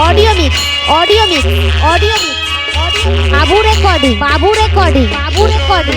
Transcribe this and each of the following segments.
Audio mix audio mix audio mix Babu recording Babu recording Babu recording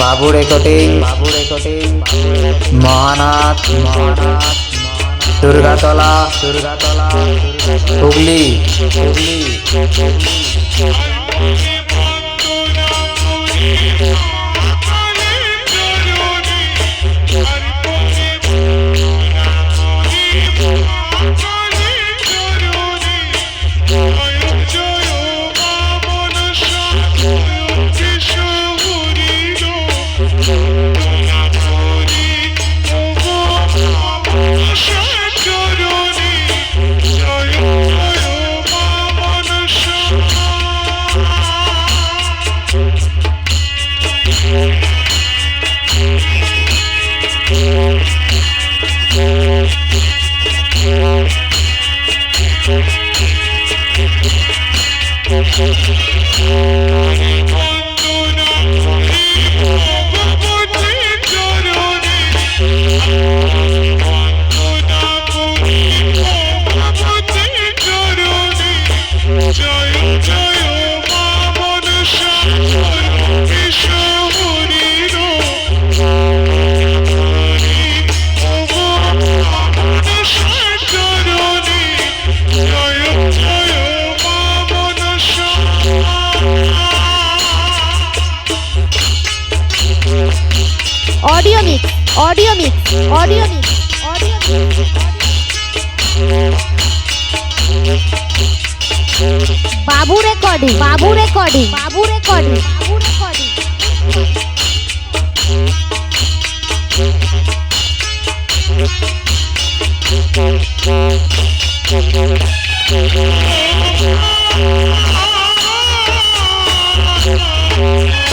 Babu recording Babu recording Mahanath Mahanath Durgatala Durgatala Hooghly Hooghly. Audio mix audio mix audio mix audio Babu recording Babu recording Babu recording Babu recording Thank you. Thank you.